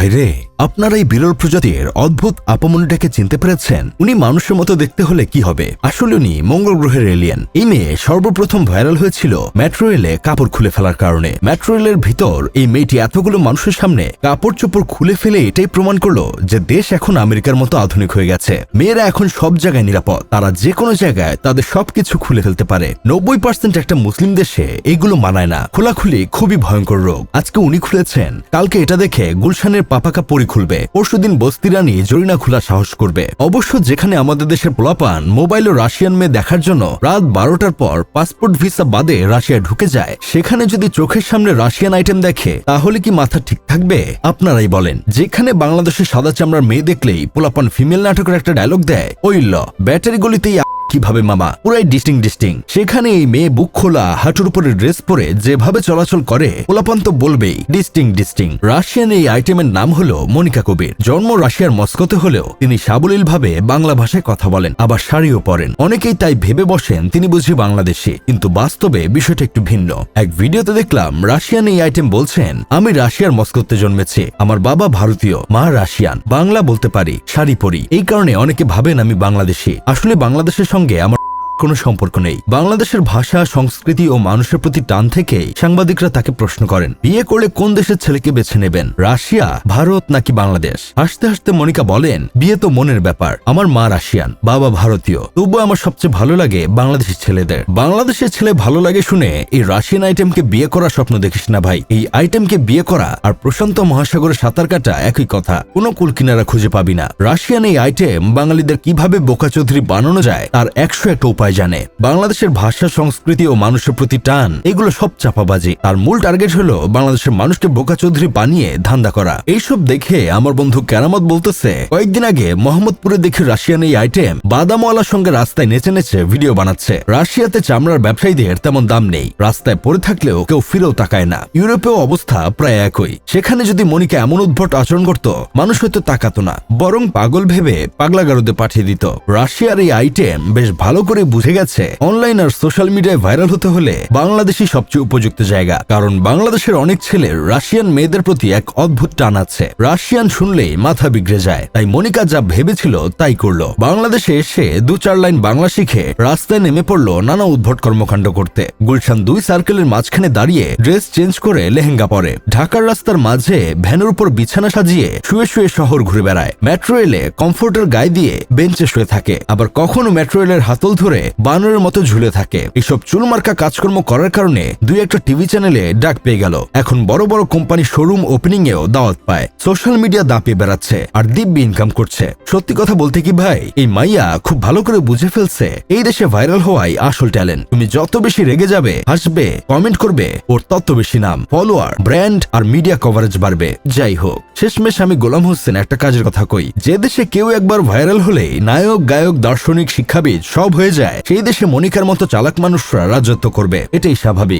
ভাইরে, আপনারা এই বিরল প্রজাতির অদ্ভুত আপামনিটাকে চিনতে পেরেছেন? উনি মানুষের মতো দেখতে হলে কি হবে? আসলে উনি মঙ্গল গ্রহের এলিয়েন এই মেয়ে সর্বপ্রথম ভাইরাল হয়েছিল মেট্রো রেলে কাপড় খুলে ফেলার কারণে। মেট্রো রেলের ভিতর এই মেয়েটি এতগুলো মানুষের সামনে কাপড় চোপড় খুলে ফেলে এটাই প্রমাণ করল যে দেশ এখন আমেরিকার মতো আধুনিক হয়ে গেছে। মেয়েরা এখন সব জায়গায় নিরাপদ। তারা যে কোনো জায়গায় তাদের সবকিছু খুলে ফেলতে পারে। নব্বই পার্সেন্ট একটা মুসলিম দেশে এগুলো মানায় না। খোলাখুলি খুবই ভয়ঙ্কর রোগ। আজকে উনি খুলেছেন। কালকে এটা দেখে গুলশানের পাপাকা পরি খুলবে। পরশুদিন বস্তিরানি জরিনা খোলা সাহস করবে। অবশ্য যেখানে আমাদের দেশের পোলাপান মোবাইল ও রাশিয়ান মেয়ে দেখার জন্য রাত বারোটার পর পাসপোর্ট ভিসা বাদে রাশিয়া ঢুকে যায়, সেখানে যদি চোখের সামনে রাশিয়ান আইটেম দেখে, তাহলে কি মাথা ঠিক থাকবে? আপনারাই বলেন। যেখানে বাংলাদেশের সাদা চামড়ার মেয়ে দেখলেই পোলাপান ফিমেল নাটকের একটা ডায়লগ দেয়, ওই ল। ব্যাটারি গলিতেই কীভাবে মামা? পুরাই ডিস্টিং ডিস্টিং সেখানে এই মেয়ে বুক খোলা, হাঁটুর উপরে ড্রেস পরে যেভাবে চলাচল করে পোলাপান তো বলবেই ডিস্টিং ডিস্টিং রাশিয়ান এই আইটেমের নাম হলো মনিকা কবির। জন্ম রাশিয়ার মস্কোতে হলেও তিনি সাবলীল ভাবে বাংলা ভাষায় কথা বলেন, আবার শাড়িও পরেন। অনেকেই তাই ভেবে বসেন, তিনি বুঝি বাংলাদেশি। কিন্তু বাস্তবে বিষয়টা একটু ভিন্ন। এক ভিডিওতে দেখলাম, রাশিয়ান এই আইটেম বলছেন, আমি রাশিয়ার মস্কোতে জন্মেছি, আমার বাবা ভারতীয়, মা রাশিয়ান। বাংলা বলতে পারি, শাড়ি পরি। এই কারণে অনেকে ভাবেন আমি বাংলাদেশি। আসলে বাংলাদেশের সঙ্গে আমার কোনো সম্পর্ক নেই। বাংলাদেশের ভাষা, সংস্কৃতি ও মানুষের প্রতি টান থেকেই সাংবাদিকরা তাকে প্রশ্ন করেন, বিয়ে করলে কোন দেশের ছেলেকে বেছে নেবেন, রাশিয়া, ভারত নাকি বাংলাদেশ? হাসতে হাসতে মনিকা বলেন, বিয়ে তো মনের ব্যাপার, আমার মা রাশিয়ান, বাবা ভারতীয়। তবু আমার সবচেয়ে ভালো লাগে বাংলাদেশের ছেলেদের। বাংলাদেশের ছেলে ভালো লাগে শুনে এই রাশিয়ান আইটেমকে বিয়ে করার স্বপ্ন দেখিস না ভাই। এই আইটেমকে বিয়ে করা আর প্রশান্ত মহাসাগরে সাঁতার কাটা একই কথা। কোনো কুলকিনারা খুঁজে পাবি না। রাশিয়ান এই আইটেম বাঙালিদের কীভাবে বোকা চৌধুরী বানানো যায়, তার একশো একটা উপায় জানে, বাংলাদেশের ভাষা, সংস্কৃতি ও মানুষের প্রতি টান, এগুলো সব চাপাবাজি। তার মূল টার্গেট হলো বাংলাদেশের মানুষকে বোকা চৌধুরী বানিয়ে ধান্দা করা। এইসব দেখে আমার বন্ধু কেরামত বলতেছে, কয়েকদিন আগে মোহাম্মদপুরে দেখে রাশিয়ান এই আইটেম বাদামওয়ালার সঙ্গে রাস্তায় নেচে নেচে ভিডিও বানাচ্ছে। রাশিয়াতে চামড়ার ব্যবসায়ীদের তেমন দাম নেই। রাস্তায় পড়ে থাকলেও কেউ ফিরেও তাকায় না। ইউরোপেও অবস্থা প্রায় একই। সেখানে যদি মনিকা এমন উদ্ভট আচরণ করত, মানুষ হয়তো তাকাতো না, বরং পাগল ভেবে পাগলাগারদে পাঠিয়ে দিত। রাশিয়ার এই আইটেম বেশ ভালো করে বুঝে গেছে। অনলাইন আর সোশ্যাল মিডিয়ায় ভাইরাল হতে হলে বাংলাদেশই সবচেয়ে উপযুক্ত জায়গা। কারণ বাংলাদেশের অনেক ছেলের রাশিয়ান মেয়েদের প্রতি এক অদ্ভুত টান আছে। রাশিয়ান শুনলেই মাথা বিগড়ে যায়। তাই মনিকা যা ভেবেছিল তাই করল। বাংলাদেশে এসে দু চার লাইন বাংলা শিখে রাস্তায় নেমে পড়ল নানা উদ্ভট কর্মকাণ্ড করতে। গুলশান দুই সার্কেলের মাঝখানে দাঁড়িয়ে ড্রেস চেঞ্জ করে লেহেঙ্গা পরে। ঢাকার রাস্তার মাঝে ভ্যানের উপর বিছানা সাজিয়ে শুয়ে শুয়ে শহর ঘুরে বেড়ায়। মেট্রো রেলে কমফোর্টার গায়ে দিয়ে বেঞ্চে শুয়ে থাকে। আবার কখনো মেট্রো রেলের হাতল ধরে বানরের মতো ঝুলে থাকে। এসব চুলমার্কা কাজকর্ম করার কারণে দুই একটা টিভি চ্যানেলে ডাক পেয়ে গেল। এখন বড় বড় কোম্পানি শোরুম ওপেনিং এও দাওয়াত পায়। সোশ্যাল মিডিয়া দাপিয়ে বেড়াচ্ছে আর দিব্যি ইনকাম করছে। সত্যি কথা বলতে কি ভাই? এই মাইয়া খুব ভালো করে বুঝে ফেলছে এই দেশে ভাইরাল হওয়াই আসল ট্যালেন্ট তুমি যত বেশি রেগে যাবে, হাসবে কমেন্ট করবে, ওর তত বেশি নাম ফলোয়ার ব্র্যান্ড আর মিডিয়া কভারেজ বাড়বে। যাই হোক, শেষমেশ আমি গোলাম হোসেন একটা কাজের কথা কই। যে দেশে কেউ একবার ভাইরাল হলে নায়ক, গায়ক, দার্শনিক, শিক্ষাবিদ সব হয়ে যায়। সেই দেশে মনিকার মতো চালাক মানুষরা রাজত্ব করবে এটাই স্বাভাবিক।